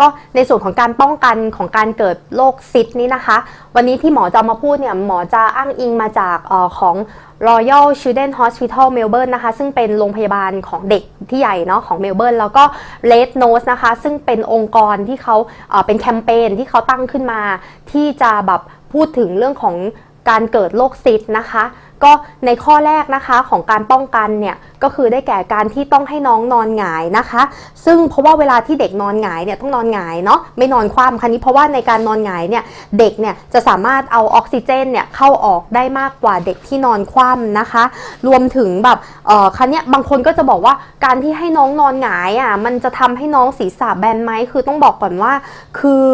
ก็ในส่วนของการป้องกันของการเกิดโรคซิดนี้นะคะ วันนี้ที่หมอจะมาพูดเนี่ยหมอจะอ้างอิงมาจากออของ Royal Children Hospital Melbourne นะคะ ซึ่งเป็นโรงพยาบาลของเด็กที่ใหญ่เนาะของเมลเบิร์นแล้วก็ Red Nose นะคะ ซึ่งเป็นองค์กรที่เขาเเป็นแคมเปญที่เขาตั้งขึ้นมา ที่จะแบบพูดถึงเรื่องของการเกิดโรคซิดนะคะ ก็ในข้อแรกนะคะของการป้องกันเนี่ย ก็คือได้แก่การที่ต้องให้น้องนอนหงายนะคะ ซึ่งเพราะว่าเวลาที่เด็กนอนหงายเนี่ยต้องนอนหงายเนาะไม่นอนคว่ำคันนี้เพราะว่าในการนอนหงายเนี่ยเด็กเนี่ยจะสามารถเอาออกซิเจนเนี่ยเข้าออกได้มากกว่าเด็กที่นอนคว่ำนะคะ รวมถึงแบบเออคันนี้บางคนก็จะบอกว่าการที่ให้น้องนอนหงายอะมันจะทำให้น้องศีรษะแบนไหมคือต้องบอกก่อนว่า คือ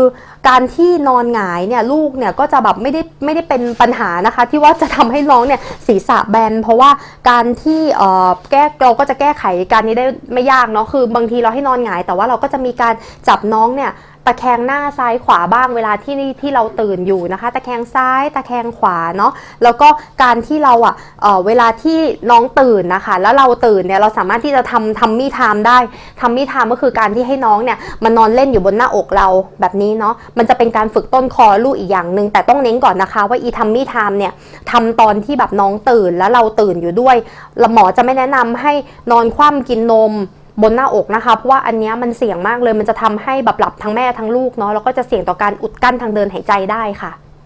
การที่นอนหงายเนี่ยลูกเนี่ยก็จะแบบไม่ได้ไม่ได้เป็นปัญหานะคะ ที่ว่าจะทำให้น้องเนี่ยศีรษะแบนเพราะว่าการที่เอ่อแก้เราก็จะแก้ไขการนี้ได้ไม่ยากเนาะคือบางทีเราให้นอนหงาย แต่ว่าเราก็จะมีการจับน้องเนี่ย ตะแคงหน้าซ้ายขวาบ้างเวลาที่ที่เราตื่นอยู่นะคะ ตะแคงซ้ายตะแคงขวาเนาะแล้วก็การที่เราอะเเวลาที่น้องตื่นนะคะ แล้วเราตื่นเนี่ยเราสามารถที่จะทำทำมี่ไทม์ได้ทำมี่ไทม์ก็คือการที่ให้น้องเนี่ยมันนอนเล่นอยู่บนหน้าอกเราแบบนี้เนาะมันจะเป็นการฝึกต้นคอลูกอีกอย่างหนึ่งแต่ต้องเน้นก่อนนะคะ ว่าอีทำมี่ไทม์เนี่ยทำตอนที่แบบน้องตื่นแล้วเราตื่นอยู่ด้วยแล้วหมอจะไม่แนะนำให้นอนคว่ำกินนม บนหน้าอกนะคะเพราะว่าอันนี้มันเสี่ยงมากเลยมันจะทำให้แบบหลับทั้งแม่ทั้งลูกเนาะแล้วก็จะเสี่ยงต่อการอุดกั้นทางเดินหายใจได้ค่ะ